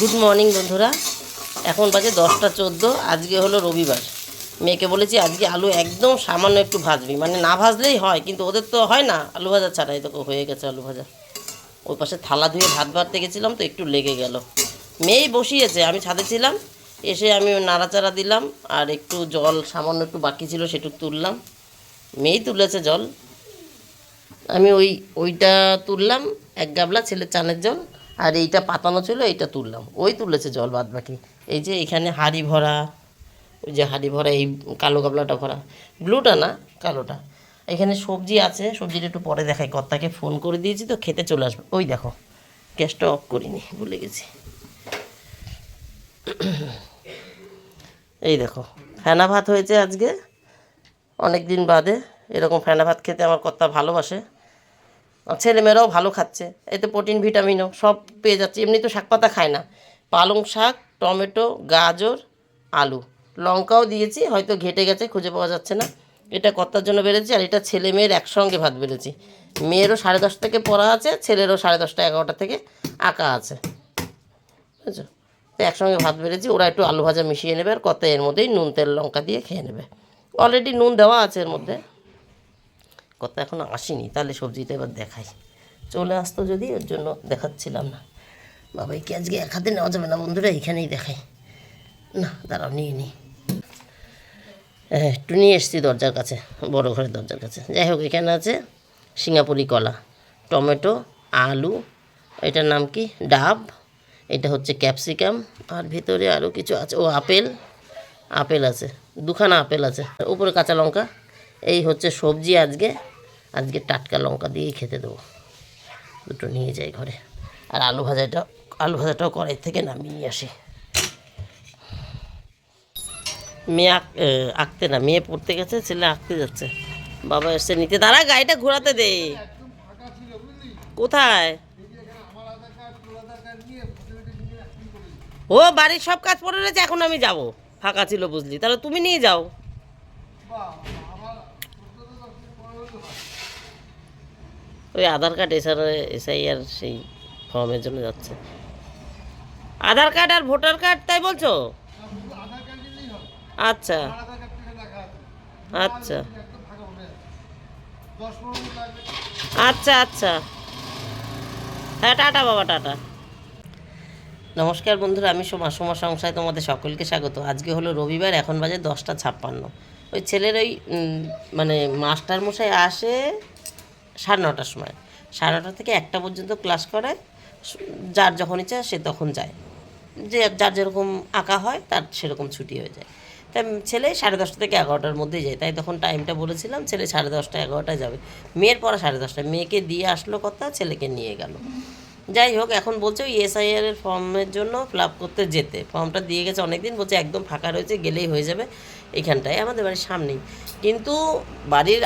Good morning বন্ধুরা। এখন বাজে দশটা চোদ্দ, আজকে হলো রবিবার। মেয়েকে বলেছি আজকে আলু একদম সামান্য একটু ভাজবি। মানে না ভাজলেই হয়, কিন্তু ওদের তো হয় না, আলু ভাজা ছাড়াই তো হয়ে গেছে আলু ভাজা। ওই পাশে থালা ধুয়ে ভাত ভাততে গেছিলাম, তো একটু লেগে গেল। মেয়েই বসিয়েছে, আমি ছাদে ছিলাম। এসে আমি নাড়াচাড়া দিলাম, আর একটু জল সামান্য একটু বাকি ছিল সেটুকু তুললাম। মেয়েই তুলেছে জল। আমি ওই, ওইটা তুললাম, এক গাবলা ছেলে চানের জল। আর এইটা পাতানো ছিল, এইটা তুললাম। ওই তুলেছে জল বাদ বাকি। এই যে এখানে হাড়ি ভরা, ওই যে হাড়ি ভরা, এই কালো গাবলাটা ভরা। ব্লুটা না, কালোটা। এখানে সবজি আছে, সবজিটা একটু পরে দেখাই। কর্তাকে ফোন করে দিয়েছি তো, খেতে চলে আসবে। ওই দেখো, গ্যাসটা অফ করিনি, ভুলে গেছি। এই দেখো, ফেনা ভাত হয়েছে আজকে। অনেক দিন বাদে, এরকম ফেনা ভাত খেতে আমার কর্তা ভালোবাসে। ছেলেমেয়েরাও ভালো খাচ্ছে। এতে প্রোটিন ভিটামিনও সব পেয়ে যাচ্ছে। এমনি তো শাক পাতা খায় না। পালং শাক, টমেটো, গাজর, আলু। লঙ্কাও দিয়েছি, হয়তো ঘেটে গেছে, খুঁজে পাওয়া যাচ্ছে না। এটা কর্তার জন্য বেড়েছি আর এটা ছেলে মেয়ের একসঙ্গে ভাত বেড়েছি। মেয়েরও সাড়ে দশটা থেকে পড়া আছে, ছেলেরও সাড়ে দশটা এগারোটা থেকে আঁকা আছে। বুঝছ? তো একসঙ্গে ভাত বেড়েছি, ওরা একটু আলু ভাজা মিশিয়ে নেবে আর কত এর মধ্যেই নুন, তেল, লঙ্কা দিয়ে খেয়ে নেবে। অলরেডি নুন দেওয়া আছে এর মধ্যে। কত এখনও আসেনি, তাহলে সবজিটা এবার দেখাই। চলে আসতো যদি, ওর জন্য দেখাচ্ছিলাম না। বাবাই কি আজকে এক হাতে নেওয়া যাবে না বন্ধুরা? এখানেই দেখাই। না, দাঁড়াও, নিয়ে নিই হ্যাঁ একটু নিয়ে এসছি দরজার কাছে, বড় ঘরের দরজার কাছে। যাই হোক, এখানে আছে সিঙ্গাপুরি কলা, টমেটো, আলু, এটার নাম কি? ডাব, এটা হচ্ছে ক্যাপসিকাম, আর ভিতরে আরও কিছু আছে। ও, আপেল আপেল আছে, দুখানা আপেল আছে। উপরে কাঁচা লঙ্কা এই হচ্ছে সবজি আজকে। আজকে টাটকা লঙ্কা দিয়েই খেতে দেবো। দুটো নিয়ে যাই ঘরে। আর আলু ভাজাটা, আলু ভাজাটাও কড়াই থেকে নামিয়ে নিয়ে আসি। মেয়ে আঁক আঁকতে না, মেয়ে পড়তে গেছে, ছেলে আঁকতে যাচ্ছে। বাবা এসছে নিতে, দাঁড়া গাড়িটা ঘোরাতে দে। কোথায়? ও, বাড়ির সব কাজ পড়ে রয়েছে, এখন আমি যাব। ফাঁকা ছিল বুঝলি, তাহলে তুমি নিয়ে যাও। ওই আধার কার্ড এছাড়া এসআইআর সেই ফর্মের জন্য যাচ্ছে। আধার কার্ড আর ভোটার কার্ড, তাই বলছো? আচ্ছা। আচ্ছা। আচ্ছা আচ্ছা। হ্যাঁ টাটা বাবা, টাটা। নমস্কার বন্ধুরা, আমি সোমা সোমা সংসায় তোমাদের সকলকে স্বাগত। আজকে হলো রবিবার, এখন বাজে দশটা ছাপ্পান্ন। ওই ছেলের ওই মানে মাস্টার মশাই আসে সাড়ে নটার সময়। সাড়ে নটা থেকে একটা পর্যন্ত ক্লাস করায় যার যখন ইচ্ছা সে তখন যায়। যে যার যেরকম আঁকা হয়, তার সেরকম ছুটি হয়ে যায়। তাই ছেলে সাড়ে দশটা থেকে এগারোটার মধ্যেই যায়। তাই তখন টাইমটা বলেছিলাম, ছেলে সাড়ে দশটা এগারোটায় যাবে। মেয়ের পড়া সাড়ে দশটায়। মেয়েকে দিয়ে আসলো কথা, ছেলেকে নিয়ে গেল। যাই হোক, এখন বলছে ওই এসআইআর এর ফর্মের জন্য ফিল করতে যেতে। ফর্মটা দিয়ে গেছে অনেক দিন বলছে একদম ফাঁকা রয়েছে, গেলেই হয়ে যাবে এখানটায়, আমাদের বাড়ির সামনেই। কিন্তু বাড়ির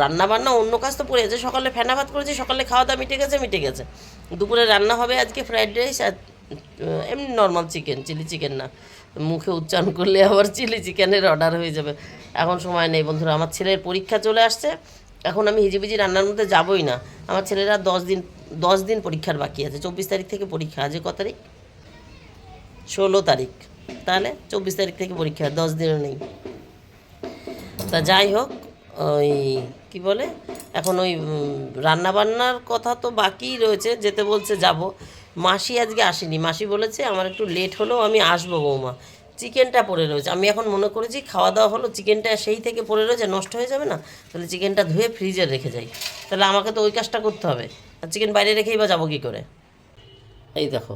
রান্না বান্না অন্য কাজ তো পড়ে আছে, সকালে ফেনা ভাত করেছি, সকালে খাওয়া দাওয়া মিটে গেছে মিটে গেছে। দুপুরে রান্না হবে আজকে ফ্রাইড রাইস আর এমনি নর্মাল চিকেন চিলি চিকেন না। মুখে উচ্চারণ করলে আবার চিলি চিকেনের অর্ডার হয়ে যাবে। এখন সময় নেই বন্ধুরা, আমার ছেলের পরীক্ষা চলে আসছে, এখন আমি হিজিবিজি রান্নার মধ্যে যাবই না। আমার ছেলেরা দশ দিন দশ দিন পরীক্ষার বাকি আছে, চব্বিশ তারিখ থেকে পরীক্ষা আজকে ক তারিখ? ষোলো তারিখ। তাহলে চব্বিশ তারিখ থেকে পরীক্ষা, দশ দিনও নেই। তা যাই হোক, ওই কি বলে, এখন ওই রান্না বান্নার কথা তো বাকিই রয়েছে, যেতে বলছে যাব। মাসি আজকে আসেনি। মাসি বলেছে, আমার একটু লেট হলেও আমি আসব বৌমা। চিকেনটা পড়ে রয়েছে। আমি এখন মনে করেছি খাওয়া দাওয়া হলো, চিকেনটা সেই থেকে পড়ে রয়েছে, নষ্ট হয়ে যাবে না? তাহলে চিকেনটা ধুয়ে ফ্রিজে রেখে যাই। তাহলে আমাকে তো ওই কাজটা করতে হবে। আর চিকেন বাইরে রেখেই বা যাব কী করে? এই দেখো,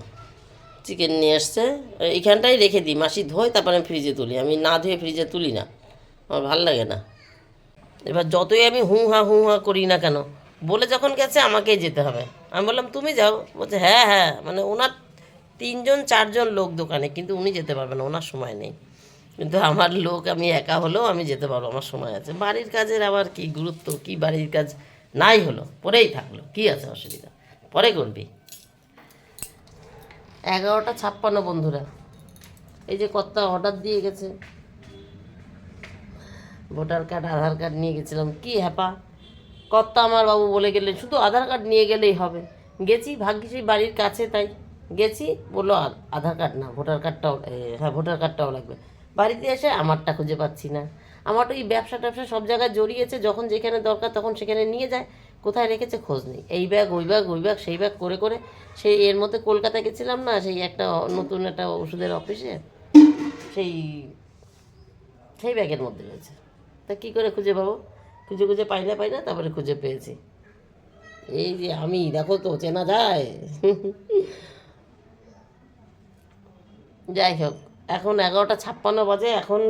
চিকেন নিয়ে আসছে এইখানটাই রেখে দিই, মাসি ধোয় তারপরে আমি ফ্রিজে তুলি। আমি না ধুয়ে ফ্রিজে তুলি না, আমার ভালো লাগে না। এবার যতই আমি হুঁ হা হুঁ হা করি না কেন, বলে যখন গেছে আমাকেই যেতে হবে। আমি বললাম, তুমি যাও। বলছে হ্যাঁ হ্যাঁ। মানে ওনার তিনজন, চারজন লোক দোকানে, কিন্তু উনি যেতে পারবেন ওনার সময় নেই। কিন্তু আমার লোক, আমি একা হলেও আমি যেতে পারব, আমার সময় আছে। বাড়ির কাজের আবার কি গুরুত্ব, কি বাড়ির কাজ নাই হলো, পরেই থাকল, কি আছে অসুবিধা? পরে করবি। এগারোটা ছাপ্পান্ন, বন্ধুরা। এই যে কর্তা অর্ডার দিয়ে গেছে। ভোটার কার্ড, আধার কার্ড নিয়ে গেছিলাম। কি হ্যাপা? কর্তা আমার বাবু বলে গেলেন, শুধু আধার কার্ড নিয়ে গেলেই হবে। গেছি, ভাগ্যিস বাড়ির কাছে, তাই। গেছি, বলল আধার কার্ড না, ভোটার কার্ডটাও হ্যাঁ ভোটার কার্ডটাও লাগবে। বাড়িতে এসে আমারটা খুঁজে পাচ্ছি না। আমার তো এই ব্যবসা ট্যাবসা সব জায়গায় জড়িয়েছে, যখন যেখানে দরকার তখন সেখানে নিয়ে যায়, কোথায় রেখেছে খোঁজ নেই। এই ব্যাগ, ওই ব্যাগ ওই ব্যাগ, সেই ব্যাগ, করে করে, সেই এর মধ্যে কলকাতায় গেছিলাম না, সেই একটা নতুন একটা ওষুধের অফিসে, সেই সেই ব্যাগের মধ্যে রয়েছে। তা কী করে খুঁজে পাবো? খুঁজে খুঁজে পাই না পাই না, তারপরে খুঁজে পেয়েছি। এই যে আমি, দেখো তো, চেনা যায়। যাই হোক, এখন এগারোটা ছাপ্পান্ন বাজে, এখন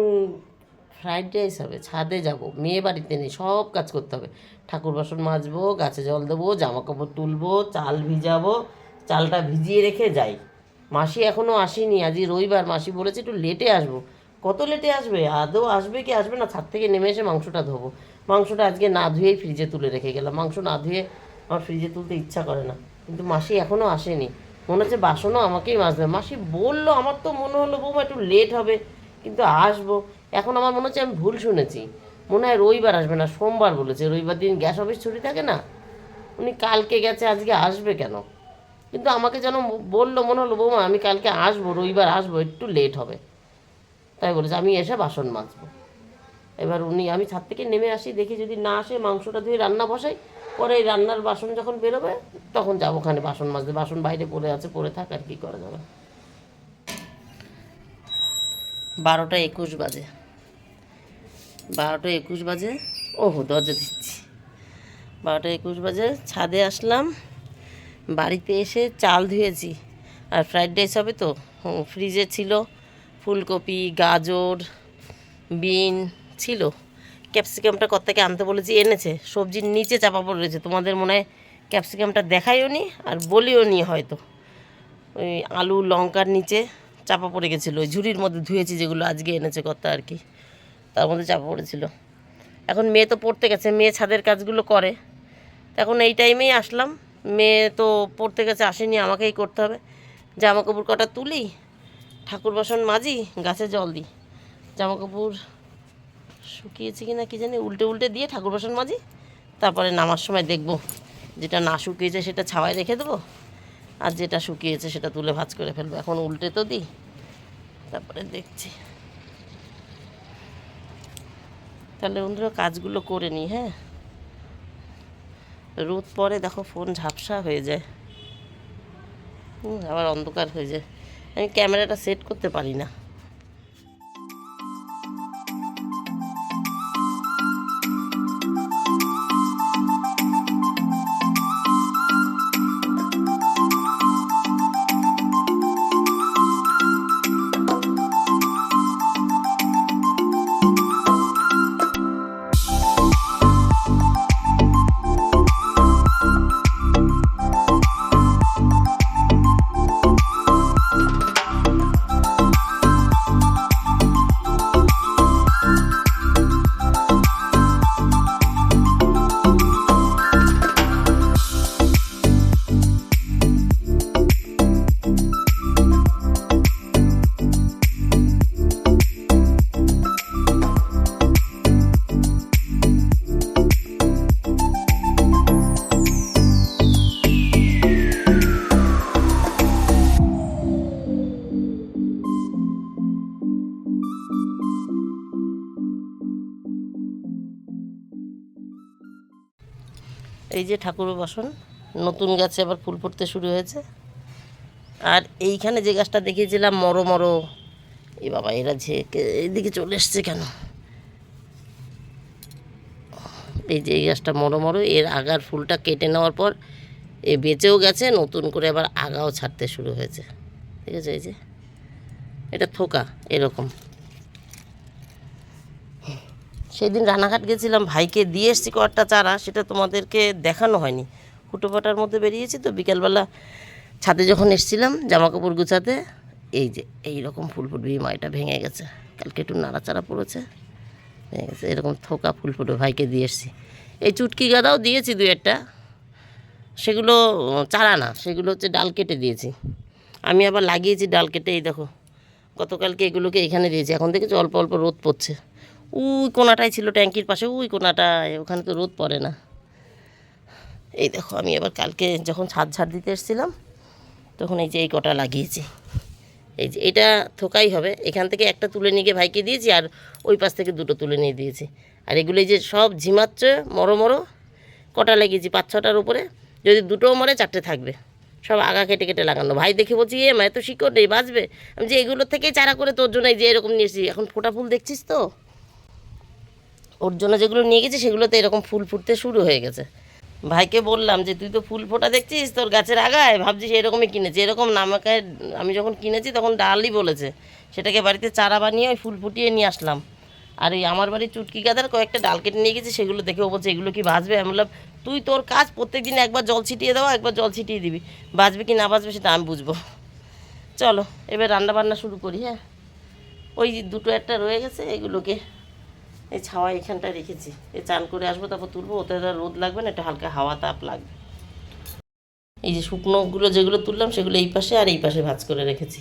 ফ্রাইড রাইস হবে, ছাদে যাব, মেয়ে বাড়িতে নেই, সব কাজ করতে হবে। ঠাকুর বাসন মাজবো, গাছে জল দেবো জামা কাপড় তুলবো, চাল ভিজাবো, চালটা ভিজিয়ে রেখে যাই। মাসি এখনও আসেনি আজই রবিবার, মাসি বলেছে একটু লেটে আসব। কত লেটে আসবে? আদৌ আসবে কি আসবে না? ছাদ থেকে নেমে এসে মাংসটা ধোবো। মাংসটা আজকে না ধুয়েই ফ্রিজে তুলে রেখে গেলাম। মাংস না ধুয়ে আমার ফ্রিজে তুলতে ইচ্ছা করে না। কিন্তু মাসি এখনও আসেনি। মনে হচ্ছে বাসনও আমাকেই মাজবে। মাসি বলল, আমার তো মনে হলো বৌমা একটু লেট হবে, কিন্তু আসব। এখন আমার মনে হচ্ছে আমি ভুল শুনেছি। মনে হয় রবিবার আসবে না, সোমবার বলেছে। রবিবার দিন গ্যাস অফিস ছুটি থাকে না? উনি কালকে গেছে, আজকে আসবে কেন? কিন্তু আমাকে যেন বলল, মনে হলো বৌমা আমি কালকে আসব, রবিবার আসব, একটু লেট হবে। তাই বলেছে, আমি এসে বাসন মাজবো। এবার উনি, আমি ছাদ থেকে নেমে আসি, দেখি যদি না আসে মাংসটা ধুয়ে রান্না বসাই পরে এই রান্নার বাসন যখন বেরোবে, তখন যাব ওখানে বাসন মাজতে। বাসন বাইরে পড়ে আছে, পড়ে থাক আর কি করা যাবে। বারোটা একুশ বাজে। বারোটা একুশ বাজে। ওহো, দরজা দিচ্ছি। বারোটা একুশ বাজে, ছাদে আসলাম। বাড়িতে এসে চাল ধুয়েছি। আর ফ্রাইড রাইস হবে তো? ফ্রিজে ছিল ফুলকপি, গাজর, বিন ছিল। ক্যাপসিকামটা থেকে আনতে বলেছি, এনেছে। সবজির নিচে চাপা পড়ে রয়েছে তোমাদের মনে হয় ক্যাপসিকামটা দেখাইও নি আর বলিও নি হয়তো। ওই আলু, লঙ্কার নিচে চাপা পড়ে গেছিল। ওই ঝুড়ির মধ্যে ধুয়েছি যেগুলো আজকে এনেছে কর্তা আর কি। তার মধ্যে চাপা পড়েছিল। এখন মেয়ে তো পড়তে গেছে, মেয়ে ছাদের কাজগুলো করে। এখন এই টাইমেই আসলাম। মেয়ে তো পড়তে গেছে, আসেনি, আমাকেই করতে হবে। জামা কাপড় কটা তুলি, ঠাকুর বাসন মাজি, গাছে জল দিই। জামা কাপড় শুকিয়েছে কি না কি জানি উল্টে উল্টে দিয়ে ঠাকুর বাসন মাজি তারপরে নামার সময় দেখব যেটা না শুকিয়েছে সেটা ছাওয়ায় রেখে দেবো আর যেটা শুকিয়েছে সেটা তুলে ভাজ করে ফেলব। এখন উল্টে তো দিই তারপরে দেখছি। তাহলে বন্ধুরা কাজগুলো করে নিই হ্যাঁ? রোদ পরে দেখো ফোন ঝাপসা হয়ে যায়। হুম, আবার অন্ধকার হয়ে যায়। আমি ক্যামেরাটা সেট করতে পারি না। এই যে ঠাকুর বাসন, নতুন গাছে আবার ফুল ফুটতে শুরু হয়েছে। আর এইখানে যে গাছটা দেখিয়েছিলাম, মরো মরো, এ বাবা, এরা যে এইদিকে চলে এসছে কেন? এই যে এই গাছটা মরো মরো, এর আগার ফুলটা কেটে নেওয়ার পর এ বেঁচেও গেছে, নতুন করে আবার আগাও ছাড়তে শুরু হয়েছে। ঠিক আছে, এই যে। এটা থোকা, এরকম। সেদিন রানাঘাট গেছিলাম, ভাইকে দিয়ে এসছি কয়েকটা চারা, সেটা তোমাদেরকে দেখানো হয়নি। হুটোপাটার মধ্যে বেরিয়েছি তো, বিকালবেলা ছাদে যখন এসছিলাম জামা কাপড় গুছাতে, এই যে এই রকম ফুল ফুটবে মাইটা ভেঙে গেছে। কালকে একটু নাড়াচাড়া পড়েছে, ভেঙে গেছে, এরকম থোকা ফুল ফুটে ভাইকে দিয়ে এসছি। এই চুটকি গাদাও দিয়েছি দু একটা, সেগুলো, চারা না, সেগুলো হচ্ছে ডাল কেটে দিয়েছি। আমি আবার লাগিয়েছি ডাল কেটে, এই দেখো, গতকালকে এগুলোকে এখানে দিয়েছি, এখন দেখেছি অল্প অল্প রোদ পড়ছে। ওই কোনাটাই ছিল ট্যাঙ্কির পাশে, ওই কোনাটায় ওখানে তো রোদ পড়ে না। এই দেখো, আমি আবার কালকে যখন ছাদ ঝাড় দিতে এসেছিলাম, তখন এই যে এই কটা লাগিয়েছি। এই যে এটা থোকাই হবে, এখান থেকে একটা তুলে নিয়ে গিয়ে ভাইকে দিয়েছি আর ওই পাশ থেকে দুটো তুলে নিয়ে দিয়েছি। আর এগুলো যে সব ঝিমাচ্ছে, মরো মরো, কটা লাগিয়েছি, পাঁচ ছটার উপরে। যদি দুটোও মরে, চারটে থাকবে। সব আগা কেটে কেটে লাগানো। ভাই দেখে বলছি, এ মা এত শিকড় নেই, বাঁচবে? আমি যে এগুলো থেকেই চারা করে তোর জন্য এই যে এরকম নিয়েছি। এখন ফোটা ফুল দেখছিস তো? ওর জন্য যেগুলো নিয়ে গেছি সেগুলোতে এরকম ফুল ফুটতে শুরু হয়ে গেছে। ভাইকে বললাম যে, তুই তো ফুল ফোটা দেখছিস? তোর গাছের আগায়? ভাবছিস এরকমই কিনেছি। এরকম নামাকায় আমি যখন কিনেছি তখন ডালই বলেছে, সেটাকে বাড়িতে চারা বানিয়ে ওই ফুল ফুটিয়ে নিয়ে আসলাম। আর এই আমার বাড়ির চুটকি গাদার কয়েকটা ডাল কেটে নিয়ে গেছি, সেগুলো দেখে ও বলছে, এগুলো কি বাঁচবে? আমি বললাম, তুই তোর কাজ প্রত্যেক দিন একবার জল ছিটিয়ে দেওয়া, একবার জল ছিটিয়ে দিবি। বাঁচবে কি না বাঁচবে সেটা আমি বুঝব। চলো, এবার রান্না বান্না শুরু করি হ্যাঁ। ওই দুটো একটা রয়ে গেছে, এগুলোকে এই ছাওয়া এখানটায় রেখেছি। এই চান করে আসব, তারপর তুলবো, ওতে রোদ লাগবে না, একটু হালকা হাওয়া তাপ লাগবে। এই যে শুকনোগুলো যেগুলো তুললাম, সেগুলো এই পাশে আর এই পাশে ভাজ করে রেখেছি।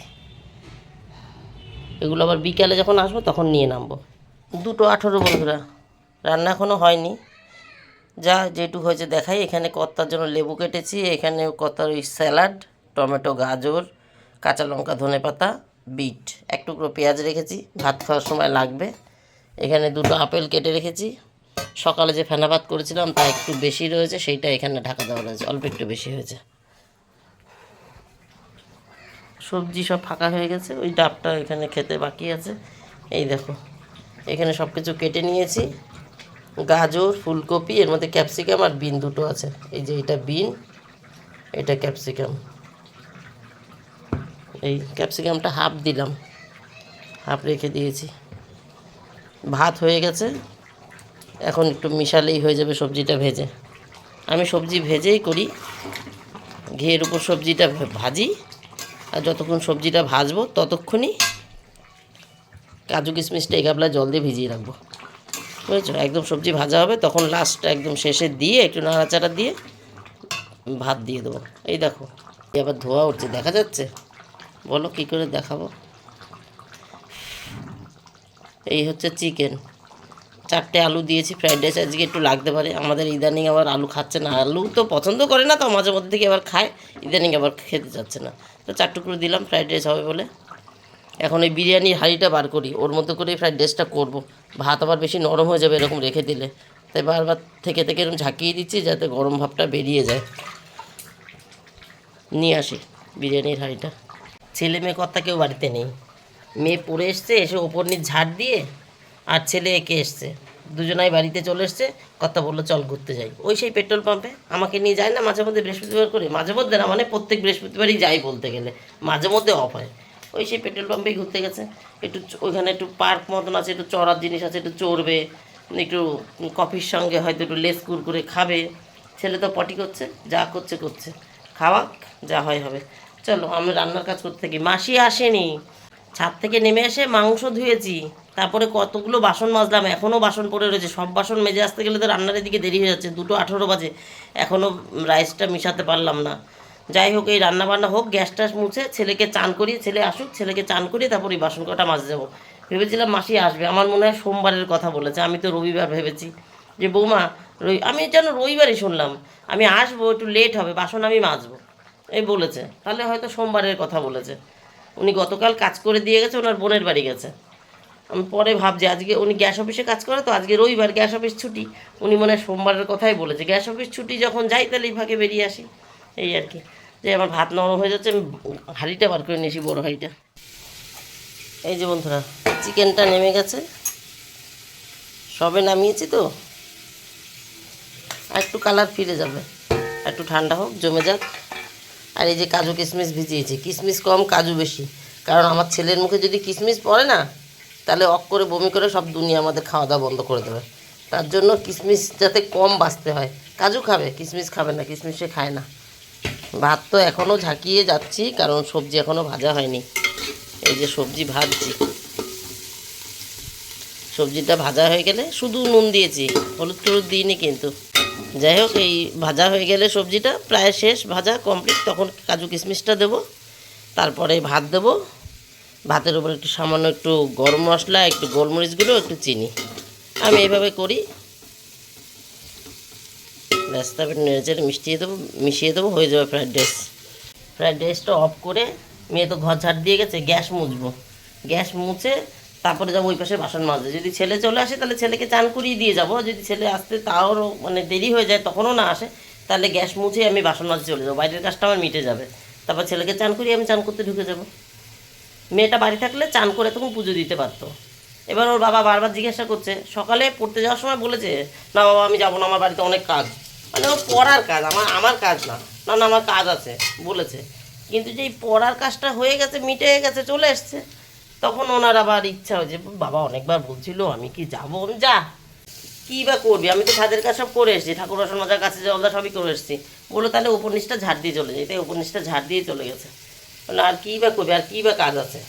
এগুলো আবার বিকালে যখন আসব, তখন নিয়ে নামবো। দুটো আঠেরো বন্ধুরা, রান্না এখনও হয়নি। যা যেটুকু হয়েছে দেখাই, এখানে কর্তার জন্য লেবু কেটেছি, এখানে কর্তার ওই স্যালাড, টমেটো, গাজর, কাঁচা লঙ্কা ধনে পাতা বিট, এক টুকরো পেঁয়াজ রেখেছি, ভাত খাওয়ার সময় লাগবে। এখানে দুটো আপেল কেটে রেখেছি। সকালে যে ফেনা ভাত করেছিলাম, তা একটু বেশি রয়েছে, সেইটা এখানে ঢাকা দেওয়া রয়েছে, অল্প একটু বেশি হয়েছে। সবজি সব ফাঁকা হয়ে গেছে, ওই ডাবটা এখানে খেতে বাকি আছে। এই দেখো, এখানে সব কিছু কেটে নিয়েছি। গাজর, ফুলকপি, এর মধ্যে ক্যাপসিকাম আর বিন দুটো আছে। এই যে এটা বিন, এটা ক্যাপসিকাম। এই ক্যাপসিকামটা হাফ দিলাম, হাফ রেখে দিয়েছি। ভাত হয়ে গেছে। এখন একটু মিশালেই হয়ে যাবে সবজিটা ভেজে। আমি সবজি ভেজেই করি। ঘিয়ের উপর সবজিটা ভাজি। আর যতক্ষণ সবজিটা ভাজবো ততক্ষণই কাজু কিশমিশটা এই গাবলায় জল দিয়ে ভিজিয়ে রাখব। বুঝেছ? একদম সবজি ভাজা হবে, তখন লাস্টটা একদম শেষে দিয়ে একটু নাড়াচাড়া দিয়ে ভাত দিয়ে দেবো। এই দেখো, এই আবার ধোয়া উঠছে, দেখা যাচ্ছে? বলো কী করে দেখাবো? এই হচ্ছে চিকেন চারটে আলু দিয়েছি ফ্রাইড রাইস আজকে একটু লাগতে পারে। আমাদের ইদানিং আবার আলু খাচ্ছে না। আলু তো পছন্দ করে না তো, মাঝে মধ্যে থেকে আবার খায়। ইদানিং আবার খেতে চাচ্ছে না। তো চার টুকরো দিলাম ফ্রাইড রাইস হবে বলে। এখন এই বিরিয়ানির হাঁড়িটা বার করি। ওর মধ্যে করে ফ্রাইড রাইসটা করব। ভাত আবার বেশি নরম হয়ে যাবে এরকম রেখে দিলে। তাই বারবার থেকে থেকে এরকম ঝাঁকিয়ে দিচ্ছি যাতে গরম ভাবটা বেরিয়ে যায়। নিয়ে আসি বিরিয়ানির হাঁড়িটা। ছেলে মেয়ে কর্তা কেউ বাড়িতে নেই। মেয়ে পড়ে এসছে, এসে ওপর নিয়ে ঝাড় দিয়ে আর ছেলে এঁকে এসছে। দুজনাই বাড়িতে চলে এসছে, কথা বলল, চল ঘুরতে যাই। ওই সেই পেট্রোল পাম্পে আমাকে নিয়ে যায় না, মাঝে মধ্যে বৃহস্পতিবার করে, মাঝে মধ্যে না মানে প্রত্যেক বৃহস্পতিবারই যাই বলতে গেলে, মাঝে মধ্যে অফ হয়। ওই সেই পেট্রোল পাম্পেই ঘুরতে গেছে। একটু ওইখানে একটু পার্ক মতন আছে, একটু চড়ার জিনিস আছে, একটু চড়বে, একটু কফির সঙ্গে হয়তো একটু লেস কুর করে খাবে। ছেলে তো পটি করছে, যা করছে করছে। খাওয়াক যা হয় হবে। চলো, আমি রান্নার কাজ করতে থাকি। মাসি আসেনি। ছাদ থেকে নেমে এসে মাংস ধুয়েছি, তারপরে কতগুলো বাসন মাজলাম এখনও বাসন পড়ে রয়েছে, সব বাসন মেজে আসতে গেলে তো রান্নার দিকে দেরি হয়ে যাচ্ছে, দুটো আঠেরো বাজে এখনও রাইসটা মিশাতে পারলাম না। যাই হোক, এই রান্না বান্না হোক, গ্যাস ট্যাস মুছে ছেলেকে চান করিয়ে, ছেলে আসুক, ছেলেকে চান করিয়ে তারপর এই বাসন কটা মাঝে যাব। ভেবেছিলাম মাসি আসবে, আমার মনে হয় সোমবারের কথা বলেছে, আমি তো রবিবার ভেবেছি যে, বৌমা, রবি, আমি যেন রবিবারই শুনলাম, আমি আসব, একটু লেট হবে, বাসন আমি মাজবো। এই বলেছে, তাহলে হয়তো সোমবারের কথা বলেছে। উনি গতকাল কাজ করে দিয়ে গেছে, ওনার বোনের বাড়ি গেছে। আমি পরে ভাবছি, আজকে উনি গ্যাস অফিসে কাজ করে, তো আজকে রবিবার গ্যাস অফিস ছুটি। উনি মনে হয় সোমবারের কথাই বলেছে, গ্যাস অফিস ছুটি যখন যাই তাহলে এই ফাঁকে বেরিয়ে আসি। এই আর কি। যে আমার ভাত নরম হয়ে যাচ্ছে, আমি হাঁড়িটা বার করে নিয়েছি, বড় হাঁড়িটা। এই যে বন্ধুরা, চিকেনটা নেমে গেছে। সবে নামিয়েছি তো। একটু কালার ফিরে যাবে। একটু ঠান্ডা হোক, জমে যাক। আর এই যে কাজু কিশমিশ ভিজিয়েছি কিশমিশ কম, কাজু বেশি। কারণ আমার ছেলের মুখে যদি কিশমিশ পড়ে না, তাহলে অক করে বমি করে সব দুনিয়া আমাদের খাওয়া দাওয়া বন্ধ করে দেবে। তার জন্য কিশমিশ যাতে কম বাঁচতে হয়। কাজু খাবে কিশমিশ খাবে না কিশমিশ খায় না। ভাত তো এখনও ঝাঁকিয়ে যাচ্ছি, কারণ সবজি এখনও ভাজা হয়নি। এই যে সবজি ভাজছি। সবজিটা ভাজা হয়ে গেলে শুধু নুন দিয়েছি, হলুদ টলুদ দিইনি কিন্তু। যাই হোক, এই ভাজা হয়ে গেলে সবজিটা প্রায় শেষ ভাজা কমপ্লিট তখন কাজু কিশমিশটা দেবো। তারপরে ভাত দেবো। ভাতের উপর একটু সামান্য একটু গরম মশলা, একটু গোলমরিচগুলো একটু চিনি। আমি এইভাবে করি। ব্যাস, তারপরে নেড়ে চেড়ে মিশিয়ে দেবো মিশিয়ে দেবো, হয়ে যাবে ফ্রাইড রাইস ফ্রাইড রাইসটা অফ করে, মেয়ে তো ঘর ঝাড় দিয়ে গেছে, গ্যাস মুছবো। গ্যাস মুছে তারপরে যাব ওই পাশে বাসন মাজতে। যদি ছেলে চলে আসে, তাহলে ছেলেকে চান করিয়ে দিয়ে যাব। যদি ছেলে আসতে তাও মানে দেরি হয়ে যায়, তখনও না আসে, তাহলে গ্যাস মুছে আমি বাসন মাজতে চলে যাব। বাইরের কাজটা আমার মিটে যাবে। তারপর ছেলেকে চান করিয়ে আমি চান করতে ঢুকে যাব। মেয়েটা বাড়ি থাকলে চান করে তখন পুজো দিতে পারতো। এবার ওর বাবা বারবার জিজ্ঞাসা করছে, সকালে পড়তে যাওয়ার সময় বলেছে, না বাবা, আমি যাব না, আমার বাড়িতে অনেক কাজ। মানে ওর পড়ার কাজ, আমার আমার কাজ না। না না, আমার কাজ আছে, বলেছে। কিন্তু যেই পড়ার কাজটা হয়ে গেছে, মিটে গেছে, চলে এসছে। তখন ওনার আবার ইচ্ছা হয়েছে বাবা অনেকবার বলছিল, আমি কি যাব? আমি যা। কী বা করবি? আমি তো ছাদের কাজ সব করে এসেছি, ঠাকুর বাসন মাজার কাছে জলদা সবই করে এসেছি। বলল, তাহলে উপর নিচটা ঝাড় দিয়ে চলে যাই। তাই উপর ঝাড় দিয়ে চলে গেছে। বলল, আর কী বা করবি? আর কী বা কাজ আছে?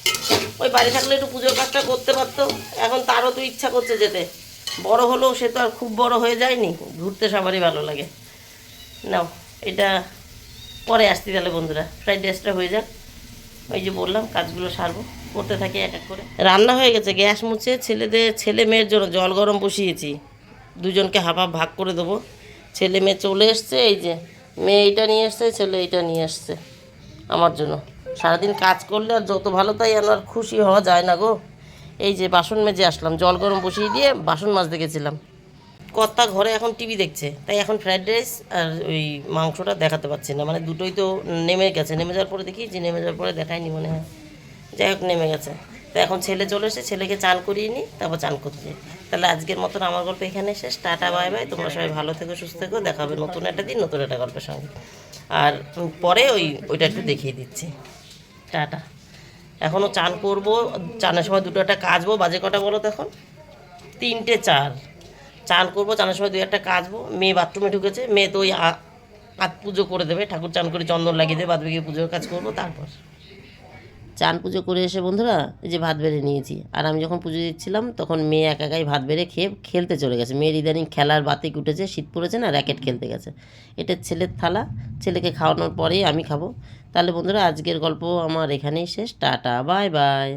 ওই বাড়ি থাকলে একটু পুজোর কাজটা করতে পারতো। এখন তারও তো ইচ্ছা করছে যেতে। বড় হলেও সে তো আর খুব বড় হয়ে যায়নি। ঘুরতে সবারই ভালো লাগে। নাও, এটা পরে আসছি তাহলে বন্ধুরা। ফ্রাইড রাইসটা হয়ে যাক। ওই যে বললাম, কাজগুলো সারবো। করতে থাকি এক এক করে। রান্না হয়ে গেছে, গ্যাস মুছে ছেলেদের, ছেলে মেয়ের জন্য জল গরম বসিয়েছি। দুজনকে হাফ হাফ ভাগ করে দেবো। ছেলে মেয়ে চলে এসছে, এই যে মেয়ে এইটা নিয়ে এসছে, ছেলে এইটা নিয়ে এসছে আমার জন্য। সারাদিন কাজ করলে আর যত ভালো, তাই আর খুশি হওয়া যায় না গো। এই যে বাসন মেজে আসলাম, জল গরম বসিয়ে দিয়ে বাসন মাজতে গেছিলাম। কর্তা ঘরে এখন টিভি দেখছে, তাই এখন ফ্রাইড রাইস আর ওই মাংসটা দেখাতে পারছি না। মানে দুটোই তো নেমে গেছে, নেমে যাওয়ার পরে দেখি যে নেমে যাওয়ার পরে দেখায়নি মনে হয়। যাই হোক, নেমে গেছে। তো এখন ছেলে চলে এসে ছেলেকে চান করিয়ে নিই, তারপর চান করতে তাহলে আজকের মতন আমার গল্প এখানে শেষ। Tata, bye bye. তোমরা সবাই ভালো থেকো, সুস্থ থেকো। দেখাবে নতুন একটা দিন, নতুন একটা গল্পের সঙ্গে। আর পরে ওই, ওইটা একটু দেখিয়ে দিচ্ছি। টাটা। এখনও চান করব, চানের সময় দুটো একটা কাচবো। বাজে কটা বলো তখন তিনটে চার। চান করব, চানের সময় দুই একটা কাচবো। মেয়ে বাথরুমে ঢুকেছে। মেয়ে তো ওই হাত পুজো করে দেবে। ঠাকুর চান করে চন্দন লাগিয়ে দেবে বাদ পুজোর কাজ করব, তারপর। চান পুজো করে এসে বন্ধুরা এই যে ভাত বেড়ে নিয়েছি। আর আমি যখন পুজো দিচ্ছিলাম, তখন মেয়ে এক একাই ভাত বেড়ে খেয়ে খেলতে চলে গেছে। মেয়ের ইদানিং খেলার বাতিক উঠেছে শীত পড়েছে না, র্যাকেট খেলতে গেছে। এটা ছেলের থালা, ছেলেকে খাওয়ানোর পরেই আমি খাব। তাহলে বন্ধুরা, আজকের গল্প আমার এখানেই শেষ। Tata, bye bye.